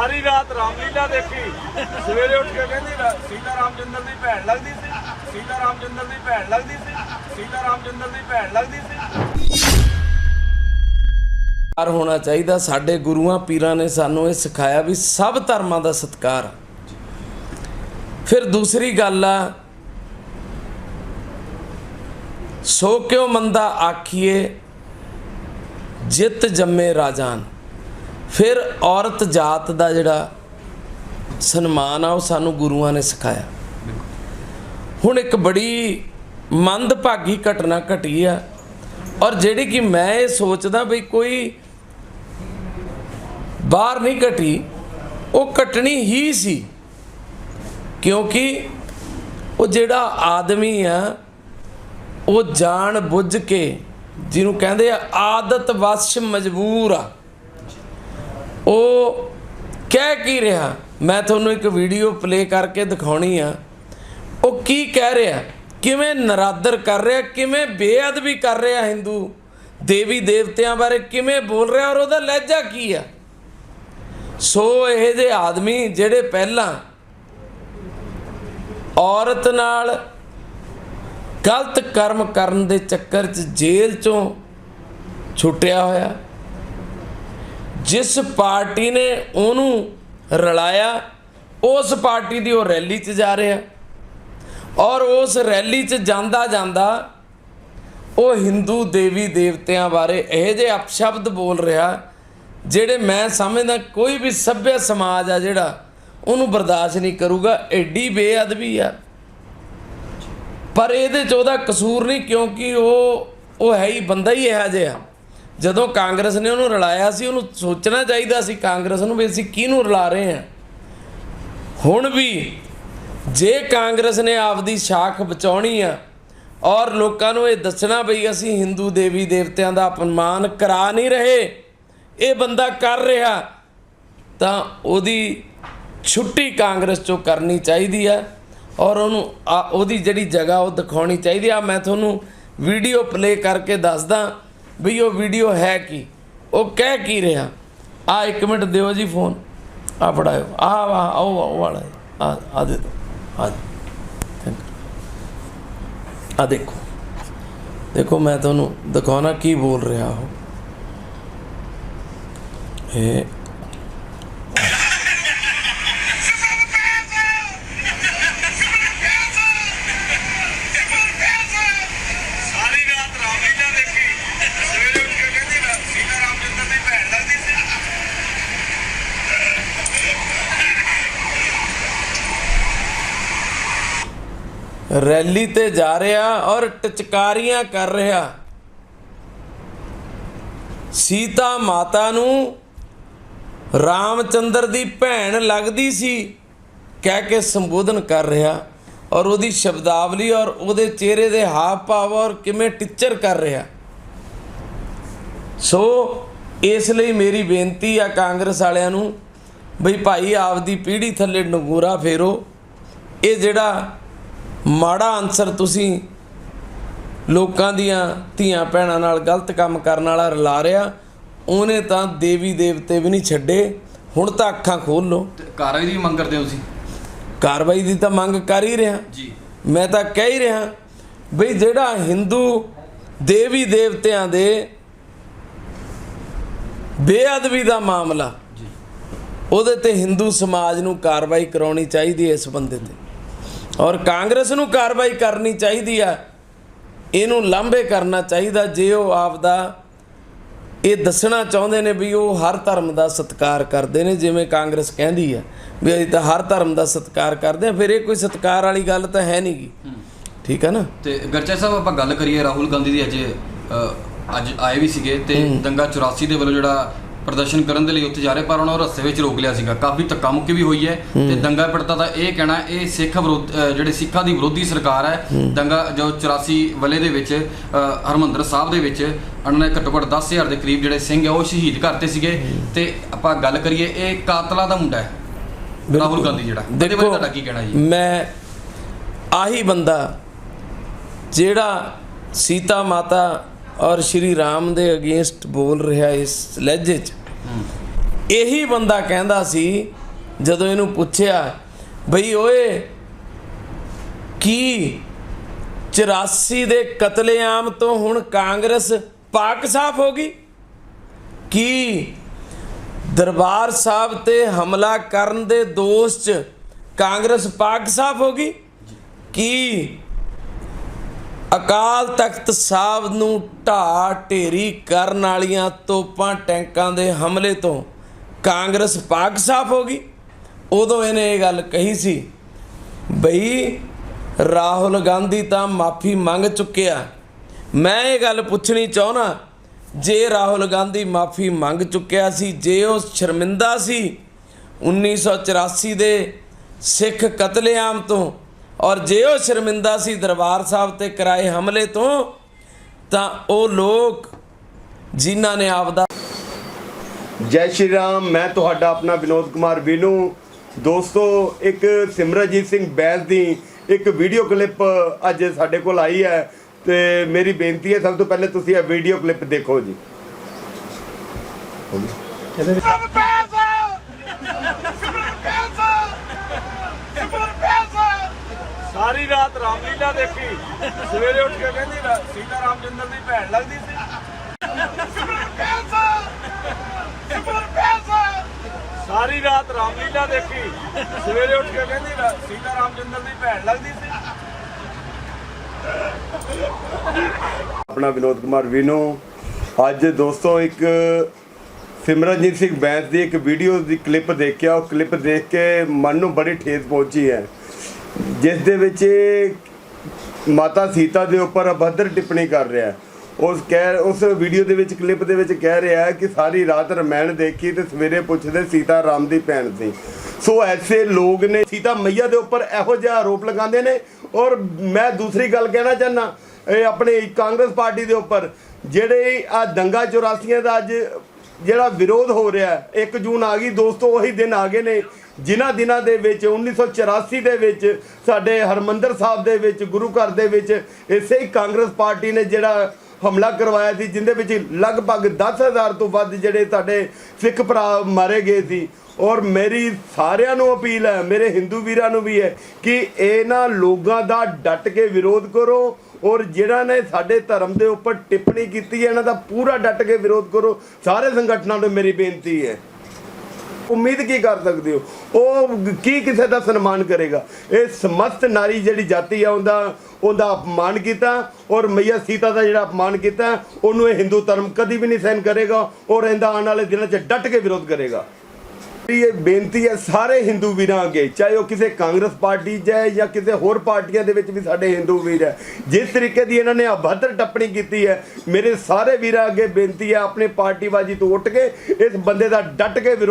ਸਾਰੀ ਰਾਤ ਰਾਮਲੀਲਾ ਦੇਖੀ। ਸਵੇਰੇ ਉੱਠ ਕੇ ਕਹਿੰਦੀ ਸੀਤਾ ਰਾਮਚੰਦਰ ਦੀ ਭੈਣ ਲੱਗਦੀ ਸੀ। ਸੀਤਾ ਰਾਮਚੰਦਰ ਦੀ ਭੈਣ ਲੱਗਦੀ ਸੀ। ਸੀਤਾ ਰਾਮਚੰਦਰ ਦੀ ਭੈਣ ਲੱਗਦੀ ਸੀ। ਹੋਣਾ ਚਾਹੀਦਾ। ਸਾਡੇ ਗੁਰੂਆਂ, ਪੀਰਾਂ ਨੇ ਸਾਨੂੰ ਇਹ ਸਿਖਾਇਆ ਵੀ ਸਭ ਧਰਮਾਂ ਦਾ ਸਤਿਕਾਰ ਫਿਰ ਦੂਸਰੀ ਗੱਲ ਆ, ਸੋ ਕਿਉ ਮੰਦਾ ਆਖੀਏ, ਜਿਤ ਜੰਮੇ ਰਾਜਾਨ। ਫਿਰ ਔਰਤ ਜਾਤ ਦਾ ਜਿਹੜਾ ਸਨਮਾਨ ਆ, ਉਹ ਸਾਨੂੰ ਗੁਰੂਆਂ ਨੇ ਸਿਖਾਇਆ। ਹੁਣ ਇੱਕ ਬੜੀ ਮੰਦਭਾਗੀ ਘਟਨਾ ਘਟੀ ਆ ਔਰ ਜਿਹੜੀ ਕਿ ਮੈਂ ਇਹ ਸੋਚਦਾ ਵੀ ਕੋਈ ਬਾਹਰ ਨਹੀਂ ਘਟੀ, ਉਹ ਘਟਣੀ ਹੀ ਸੀ। ਕਿਉਂਕਿ ਉਹ ਜਿਹੜਾ ਆਦਮੀ ਆ, ਉਹ ਜਾਣ ਬੁੱਝ ਕੇ ਜਿਹਨੂੰ ਕਹਿੰਦੇ ਆ ਆਦਤ ਵਸ਼ ਮਜਬੂਰ ਆ। ਉਹ ਕਹਿ ਕੀ ਰਿਹਾ? ਮੈਂ ਤੁਹਾਨੂੰ ਇੱਕ ਵੀਡੀਓ ਪਲੇ ਕਰਕੇ ਦਿਖਾਉਣੀ ਆ। ਉਹ ਕੀ ਕਹਿ ਰਿਹਾ? ਕਿਵੇਂ ਨਰਾਦਰ ਕਰ ਰਿਹਾ? ਕਿਵੇਂ ਬੇਅਦਬੀ ਕਰ ਰਿਹਾ ਹਿੰਦੂ ਦੇਵੀ ਦੇਵਤਿਆਂ ਬਾਰੇ ਕਿਵੇਂ ਬੋਲ ਰਿਹਾ ਔਰ ਉਹਦਾ ਲਹਿਜਾ ਕੀ ਆ? ਸੋ ਇਹ ਜੇ ਆਦਮੀ ਜਿਹੜੇ ਪਹਿਲਾਂ ਔਰਤ ਨਾਲ ਗਲਤ ਕਰਮ ਕਰਨ ਦੇ ਚੱਕਰ 'ਚ ਜੇਲ੍ਹ 'ਚੋਂ ਛੁੱਟਿਆ ਹੋਇਆ ਜਿਸ ਪਾਰਟੀ ਨੇ ਉਹਨੂੰ ਰਲਾਇਆ, ਉਸ ਪਾਰਟੀ ਦੀ ਉਹ ਰੈਲੀ 'ਚ ਜਾ ਰਿਹਾ। ਔਰ ਉਸ ਰੈਲੀ 'ਚ ਜਾਂਦਾ ਜਾਂਦਾ ਉਹ ਹਿੰਦੂ ਦੇਵੀ ਦੇਵਤਿਆਂ ਬਾਰੇ ਇਹ ਜਿਹੇ ਅਪਸ਼ਬਦ ਬੋਲ ਰਿਹਾ, ਜਿਹੜੇ ਮੈਂ ਸਮਝਦਾ ਕੋਈ ਵੀ ਸੱਭਿਆ ਸਮਾਜ ਆ ਜਿਹੜਾ ਉਹਨੂੰ ਬਰਦਾਸ਼ਤ ਨਹੀਂ ਕਰੂਗਾ ਐਡੀ ਬੇਅਦਬੀ ਆ। ਪਰ ਇਹਦੇ 'ਚ ਉਹਦਾ ਕਸੂਰ ਨਹੀਂ ਕਿਉਂਕਿ ਉਹ ਉਹ ਹੈ ਹੀ, ਬੰਦਾ ਹੀ ਇਹੋ ਜਿਹਾ। ਜਦੋਂ ਕਾਂਗਰਸ ਨੇ ਉਹਨੂੰ ਰਲਾਇਆ ਸੀ, ਉਹਨੂੰ ਸੋਚਣਾ ਚਾਹੀਦਾ ਸੀ ਕਾਂਗਰਸ ਨੂੰ ਵੀ ਅਸੀਂ ਕਿਹਨੂੰ ਰਲਾ ਰਹੇ ਹਾਂ। ਹੁਣ ਵੀ ਜੇ ਕਾਂਗਰਸ ਨੇ ਆਪਦੀ ਸ਼ਾਖ ਬਚਾਉਣੀ ਆ ਔਰ ਲੋਕਾਂ ਨੂੰ ਇਹ ਦੱਸਣਾ ਬਈ ਅਸੀਂ ਹਿੰਦੂ ਦੇਵੀ ਦੇਵਤਿਆਂ ਦਾ ਅਪਮਾਨ ਕਰਾ ਨਹੀਂ ਰਹੇ, ਇਹ ਬੰਦਾ ਕਰ ਰਿਹਾ, ਤਾਂ ਉਹਦੀ ਛੁੱਟੀ ਕਾਂਗਰਸ ਚੋਂ ਕਰਨੀ ਚਾਹੀਦੀ ਆ ਔਰ ਉਹਨੂੰ ਆ- ਉਹਦੀ ਜਿਹੜੀ ਜਗ੍ਹਾ ਉਹ ਦਿਖਾਉਣੀ ਚਾਹੀਦੀ ਆ। ਮੈਂ ਤੁਹਾਨੂੰ ਵੀਡੀਓ ਪਲੇ ਕਰਕੇ ਦੱਸਦਾ ਵੀ ਉਹ ਵੀਡੀਓ ਹੈ ਕੀ? ਉਹ ਕਹਿ ਕੀ ਰਿਹਾ? ਆ ਇੱਕ ਮਿੰਟ ਦਿਓ ਜੀ ਫੋਨ। ਆ ਫੜਾਇਓ। ਆ ਵਾ ਆਓ ਉਹ ਵਾਲਾ ਆ ਆ ਦੇ ਦਿਓ। ਆ ਆ ਦੇਖੋ। ਦੇਖੋ, ਮੈਂ ਤੁਹਾਨੂੰ ਦਿਖਾਉਣਾ ਕੀ ਬੋਲ ਰਿਹਾ ਉਹ। ਇਹ ਰੈਲੀ ਤੇ ਜਾ ਰਿਹਾ ਔਰ ਟਚਕਾਰੀਆਂ ਕਰ ਰਿਹਾ। ਸੀਤਾ ਮਾਤਾ ਨੂੰ ਰਾਮਚੰਦਰ ਦੀ ਭੈਣ ਲੱਗਦੀ ਸੀ, ਕਹਿ ਕੇ ਸੰਬੋਧਨ ਕਰ ਰਿਹਾ ਔਰ ਉਹਦੀ ਸ਼ਬਦਾਵਲੀ ਔਰ ਉਹਦੇ ਚਿਹਰੇ ਦੇ ਹਾਵ ਭਾਵ ਔਰ ਕਿਵੇਂ ਟੀਚਰ ਕਰ ਰਿਹਾ। ਸੋ ਇਸ ਲਈ ਮੇਰੀ ਬੇਨਤੀ ਆ ਕਾਂਗਰਸ ਵਾਲਿਆਂ ਨੂੰ, ਬਈ ਭਾਈ ਆਪਦੀ ਪੀੜ੍ਹੀ ਥੱਲੇ ਨਗੂਰਾ ਫੇਰੋ। ਇਹ ਜਿਹੜਾ ਮਾੜਾ ਅਨਸਰ ਤੁਸੀਂ ਲੋਕਾਂ ਦੀਆਂ ਧੀਆਂ ਭੈਣਾਂ ਨਾਲ ਗਲਤ ਕੰਮ ਕਰਨ ਵਾਲਾ ਰਲਾ ਰਿਹਾ ਉਹਨੇ ਤਾਂ ਦੇਵੀ ਦੇਵਤੇ ਵੀ ਨਹੀਂ ਛੱਡੇ ਹੁਣ ਤਾਂ ਅੱਖਾਂ ਖੋਲ ਲਓ। ਤੇ ਕਾਰਵਾਈ ਦੀ ਮੰਗ ਕਰਦੇ ਹੋ ਤੁਸੀਂ? ਕਾਰਵਾਈ ਦੀ ਤਾਂ ਮੰਗ ਕਰ ਹੀ ਰਿਹਾ। ਜੀ। ਮੈਂ ਤਾਂ ਕਹਿ ਹੀ ਰਿਹਾ ਬਈ ਜਿਹੜਾ ਹਿੰਦੂ ਦੇਵੀ ਦੇਵਤਿਆਂ ਦੇ ਬੇਅਦਬੀ ਦਾ ਮਾਮਲਾ ਜੀ। ਉਹਦੇ ਤੇ ਹਿੰਦੂ ਸਮਾਜ ਨੂੰ ਕਾਰਵਾਈ ਕਰਾਉਣੀ ਚਾਹੀਦੀ ਹੈ ਇਸ ਬੰਦੇ ਤੇ। ਔਰ ਕਾਂਗਰਸ ਨੂੰ ਕਾਰਵਾਈ ਕਰਨੀ ਚਾਹੀਦੀ ਆ ਇਹਨੂੰ ਲਾਂਭੇ ਕਰਨਾ ਚਾਹੀਦਾ ਜੇ ਉਹ ਆਪਦਾ ਇਹ ਦੱਸਣਾ ਚਾਹੁੰਦੇ ਨੇ ਵੀ ਉਹ ਹਰ ਧਰਮ ਦਾ ਸਤਿਕਾਰ ਕਰਦੇ ਨੇ ਜਿਵੇਂ ਕਾਂਗਰਸ ਕਹਿੰਦੀ ਆ ਵੀ ਅਸੀਂ ਤਾਂ ਹਰ ਧਰਮ ਦਾ ਸਤਿਕਾਰ ਕਰਦੇ ਆ ਫਿਰ ਇਹ ਕੋਈ ਸਤਿਕਾਰ ਵਾਲੀ ਗੱਲ ਤਾਂ ਹੈ ਨਹੀਂਗੀ ਠੀਕ ਹੈ ਨਾ? ਤੇ ਗਰਚਾ ਸਾਹਿਬ ਆਪਾਂ ਗੱਲ ਕਰੀਏ ਰਾਹੁਲ ਗਾਂਧੀ ਦੀ ਅੱਜ ਅੱਜ ਆਏ ਵੀ ਸੀਗੇ ਤੇ ਦੰਗਾ 84 ਦੇ ਵੱਲੋਂ ਜਿਹੜਾ ਪ੍ਰਦਰਸ਼ਨ ਕਰਨ ਦੇ ਲਈ ਉੱਥੇ ਜਾ ਰਹੇ ਪਰ ਉਹਨਾਂ ਨੂੰ ਰਸਤੇ ਵਿੱਚ ਰੋਕ ਲਿਆ ਸੀਗਾ। ਕਾਫੀ ਧੱਕਾ ਮੁੱਕੀ ਵੀ ਹੋਈ ਹੈ ਤੇ ਦੰਗਾ ਪੜਤਾ ਦਾ ਇਹ ਕਹਿਣਾ ਇਹ ਸਿੱਖ ਵਿਰੋਧ ਅ, ਜਿਹੜੇ ਸਿੱਖਾਂ ਦੀ ਵਿਰੋਧੀ ਸਰਕਾਰ ਹੈ ਦੰਗਾ ਜੋ 84 ਵਲੇ ਦੇ ਵਿੱਚ ਅ, ਹਰਮੰਦਰ ਸਾਹਿਬ ਦੇ ਵਿੱਚ ਉਹਨਾਂ ਨੇ ਘੱਟੋ ਘੱਟ 10000 ਦੇ ਕਰੀਬ ਜਿਹੜੇ ਸਿੰਘ ਆ ਉਹ ਸ਼ਹੀਦ ਕਰਤੇ ਸੀਗੇ। ਤੇ ਆਪਾਂ ਗੱਲ ਕਰੀਏ ਇਹ ਕਾਤਲਾਂ ਦਾ ਮੁੰਡਾ ਹੈ ਰਾਹੁਲ ਗਾਂਧੀ ਜਿਹੜਾ। ਇਹਦੇ ਬਾਰੇ ਤੁਹਾਡਾ ਕੀ ਕਹਿਣਾ ਜੀ? ਮੈਂ ਆਹੀ ਬੰਦਾ ਜਿਹੜਾ ਸੀਤਾ ਮਾਤਾ ਔਰ ਸ਼੍ਰੀ ਰਾਮ ਦੇ ਅਗੇਂਸਟ ਬੋਲ ਰਿਹਾ ਇਸ ਲਹਿਜੇ 'ਚ। ਇਹੀ ਬੰਦਾ ਕਹਿੰਦਾ ਸੀ, ਜਦੋਂ ਇਹਨੂੰ ਪੁੱਛਿਆ, ਬਈ ਓਏ, ਕੀ 84 ਦੇ ਕਤਲੇਆਮ ਤੋਂ ਹੁਣ ਕਾਂਗਰਸ ਪਾਕ ਸਾਫ਼ ਹੋ ਗਈ? ਕੀ ਦਰਬਾਰ ਸਾਹਿਬ ਤੇ ਹਮਲਾ ਕਰਨ ਦੇ ਦੋਸ਼ 'ਚ ਕਾਂਗਰਸ ਪਾਕ ਸਾਫ਼ ਹੋ ਗਈ? ਕੀ ਅਕਾਲ ਤਖਤ ਸਾਹਿਬ ਨੂੰ ਢਾ ਢੇਰੀ ਕਰਨ ਵਾਲੀਆਂ ਤੋਪਾਂ ਟੈਂਕਾਂ ਦੇ ਹਮਲੇ ਤੋਂ ਕਾਂਗਰਸ ਪਾਕ ਸਾਫ਼ ਹੋ ਗਈ। ਉਦੋਂ ਇਹਨੇ ਇਹ ਗੱਲ ਕਹੀ ਸੀ ਬਈ, ਰਾਹੁਲ ਗਾਂਧੀ ਤਾਂ ਮਾਫੀ ਮੰਗ ਚੁੱਕਿਆ। ਮੈਂ ਇਹ ਗੱਲ ਪੁੱਛਣੀ ਚਾਹਣਾ ਜੇ ਰਾਹੁਲ ਗਾਂਧੀ ਮਾਫੀ ਮੰਗ ਚੁੱਕਿਆ ਸੀ, ਜੇ ਉਹ ਸ਼ਰਮਿੰਦਾ ਸੀ 1984 ਦੇ ਸਿੱਖ ਕਤਲੇਆਮ ਤੋਂ ਔਰ ਜੇ ਉਹ ਸ਼ਰਮਿੰਦਾ ਸੀ ਦਰਬਾਰ ਸਾਹਿਬ ਤੇ ਕਰਾਏ ਹਮਲੇ ਤੋਂ ਤਾਂ ਉਹ ਲੋਕ ਜਿਨ੍ਹਾਂ ਨੇ ਆਪਦਾ ਜੈ ਸ਼੍ਰੀ ਰਾਮ ਮੈਂ ਤੁਹਾਡਾ ਆਪਣਾ ਵਿਨੋਦ ਕੁਮਾਰ ਵੀਨੂ। ਦੋਸਤੋ ਇੱਕ ਸਿਮਰਜੀਤ ਸਿੰਘ ਬੈਂਸ ਦੀ ਇੱਕ ਵੀਡੀਓ ਕਲਿੱਪ ਅੱਜ ਸਾਡੇ ਕੋਲ ਆਈ ਹੈ ਤੇ ਮੇਰੀ ਬੇਨਤੀ ਹੈ ਸਭ ਤੋਂ ਪਹਿਲੇ ਤੁਸੀਂ ਇਹ ਵੀਡੀਓ ਕਲਿੱਪ ਦੇਖੋ ਜੀ। ਸਾਰੀ ਰਾਤ ਰਾਮਲੀਲਾ ਦੇਖੀ। ਸਵੇਰੇ ਉੱਠ ਕੇ ਕਹਿੰਦੀ ਸੀਤਾ ਰਾਮਚੰਦਰ ਦੀ ਭੈਣ ਲੱਗਦੀ ਸੀ। ਸਾਰੀ ਰਾਤ ਰਾਮਲੀਲਾ ਦੇਖੀ। ਸਵੇਰੇ ਉੱਠ ਕੇ ਕਹਿੰਦੀ ਸੀਤਾ ਰਾਮਚੰਦਰ ਦੀ ਭੈਣ ਲੱਗਦੀ ਸੀ। ਆਪਣਾ ਵਿਨੋਦ ਕੁਮਾਰ ਵੀਨੋ। ਅੱਜ ਦੋਸਤੋ, ਇੱਕ ਸਿਮਰਨਜੀਤ ਸਿੰਘ ਬੈਂਸ ਦੀ ਇੱਕ ਵੀਡੀਓ ਦੀ ਕਲਿੱਪ ਦੇਖਿਆ। ਉਹ ਕਲਿੱਪ ਦੇਖ ਕੇ ਮਨ ਨੂੰ ਬੜੀ ਠੇਸ ਪਹੁੰਚੀ ਹੈ। ਜਿਸ ਦੇ ਵਿੱਚ ਮਾਤਾ ਸੀਤਾ ਦੇ ਉੱਪਰ ਅਭਦਰ ਟਿੱਪਣੀ ਕਰ ਰਿਹਾ ਹੈ। ਉਸ ਕਹਿ ਉਸ ਵੀਡੀਓ ਦੇ ਵਿੱਚ, ਕਲਿੱਪ ਦੇ ਵਿੱਚ ਕਹਿ ਰਿਹਾ ਹੈ ਕਿ ਸਾਰੀ ਰਾਤ ਰਮਾਇਣ ਦੇਖੀ ਤੇ ਸਵੇਰੇ ਪੁੱਛਦੇ ਸੀਤਾ ਰਾਮ ਦੀ ਭੈਣ ਸੀ ਸੋ ਐਸੇ ਲੋਕ ਨੇ, ਸੀਤਾ ਮਈਆ ਦੇ ਉੱਪਰ ਇਹੋ ਜਿਹਾ ਆਰੋਪ ਲਗਾਉਂਦੇ ਨੇ ਔਰ ਮੈਂ ਦੂਸਰੀ ਗੱਲ ਕਹਿਣਾ ਚਾਹਨਾ ਇਹ ਆਪਣੇ ਕਾਂਗਰਸ ਪਾਰਟੀ ਦੇ ਉੱਪਰ, ਜਿਹੜੇ ਆ ਦੰਗਾ 84 ਦਾ ਅੱਜ ਜਿਹੜਾ ਵਿਰੋਧ ਹੋ ਰਿਹਾ ਹੈ 1 ਜੂਨ ਆ ਗਈ, ਦੋਸਤੋ ਉਹੀ ਦਿਨ ਆ ਗਏ ਨੇ। ਜਿਨ੍ਹਾਂ ਦਿਨਾਂ ਦੇ ਵਿੱਚ 1984 ਦੇ ਵਿੱਚ, ਸਾਡੇ ਹਰਮੰਦਰ ਸਾਹਿਬ ਦੇ ਵਿੱਚ, ਗੁਰੂ ਘਰ ਦੇ ਵਿੱਚ, ਇਸੇ ਹੀ ਕਾਂਗਰਸ ਪਾਰਟੀ ਨੇ ਜਿਹੜਾ ਹਮਲਾ ਕਰਵਾਇਆ ਸੀ, ਜਿੰਦੇ ਵਿੱਚ ਲਗਭਗ 10000 ਤੋਂ ਵੱਧ ਜਿਹੜੇ ਸਾਡੇ ਸਿੱਖ ਭਰਾ ਮਾਰੇ ਗਏ ਸੀ। ਔਰ ਮੇਰੀ ਸਾਰਿਆਂ ਨੂੰ ਅਪੀਲ ਹੈ, ਮੇਰੇ ਹਿੰਦੂ ਵੀਰਾਂ ਨੂੰ ਵੀ ਹੈ, ਕਿ ਇਹਨਾਂ ਲੋਕਾਂ ਦਾ ਡਟ ਕੇ ਵਿਰੋਧ ਕਰੋ ਔਰ ਜਿਹੜਾ ਨੇ ਸਾਡੇ ਧਰਮ ਦੇ ਉੱਪਰ ਟਿੱਪਣੀ ਕੀਤੀ ਹੈ, ਇਹਨਾਂ ਦਾ ਪੂਰਾ ਡਟ ਕੇ ਵਿਰੋਧ ਕਰੋ। ਸਾਰੇ ਸੰਗਠਨਾਂ ਨੂੰ ਮੇਰੀ ਬੇਨਤੀ ਹੈ। ਉਮੀਦ ਕੀ ਕਰ ਸਕਦੇ ਹੋ? ਉਹ ਕੀ ਕਿਸੇ ਦਾ ਸਨਮਾਨ ਕਰੇਗਾ? ਇਹ ਸਮਸਤ ਨਾਰੀ ਜਿਹੜੀ ਜਾਤੀ ਆ, ਉਹਦਾ ਉਹਦਾ ਅਪਮਾਨ ਕੀਤਾ ਔਰ ਮਈਆ ਸੀਤਾ ਦਾ ਜਿਹੜਾ ਅਪਮਾਨ ਕੀਤਾ, ਉਹਨੂੰ ਇਹ ਹਿੰਦੂ ਧਰਮ ਕਦੀ ਵੀ ਨਹੀਂ ਸਹਿਨ ਕਰੇਗਾ ਔਰ ਇਹਦਾ ਆਉਣ ਵਾਲੇ ਦਿਨਾਂ 'ਚ ਡਟ ਕੇ ਵਿਰੋਧ ਕਰੇਗਾ। ਮੇਰੀ ਇਹ ਬੇਨਤੀ ਹੈ ਸਾਰੇ ਹਿੰਦੂ ਵੀਰਾਂ ਅੱਗੇ, ਚਾਹੇ ਉਹ ਕਿਸੇ ਕਾਂਗਰਸ ਪਾਰਟੀ 'ਚ ਹੈ ਜਾਂ ਕਿਸੇ ਹੋਰ ਪਾਰਟੀਆਂ ਦੇ ਵਿੱਚ ਵੀ ਸਾਡੇ ਹਿੰਦੂ ਵੀਰ ਹੈ। ਜਿਸ ਤਰੀਕੇ ਦੀ ਇਹਨਾਂ ਨੇ ਅਭਦਰ ਟੱਪਣੀ ਕੀਤੀ ਹੈ, ਮੇਰੇ ਸਾਰੇ ਵੀਰਾਂ ਅੱਗੇ ਬੇਨਤੀ ਹੈ ਆਪਣੇ ਪਾਰਟੀਬਾਜ਼ੀ ਤੋਂ ਉੱਠ ਕੇ ਇਸ ਬੰਦੇ ਦਾ ਡਟ ਕੇ ਵਿਰੋਧ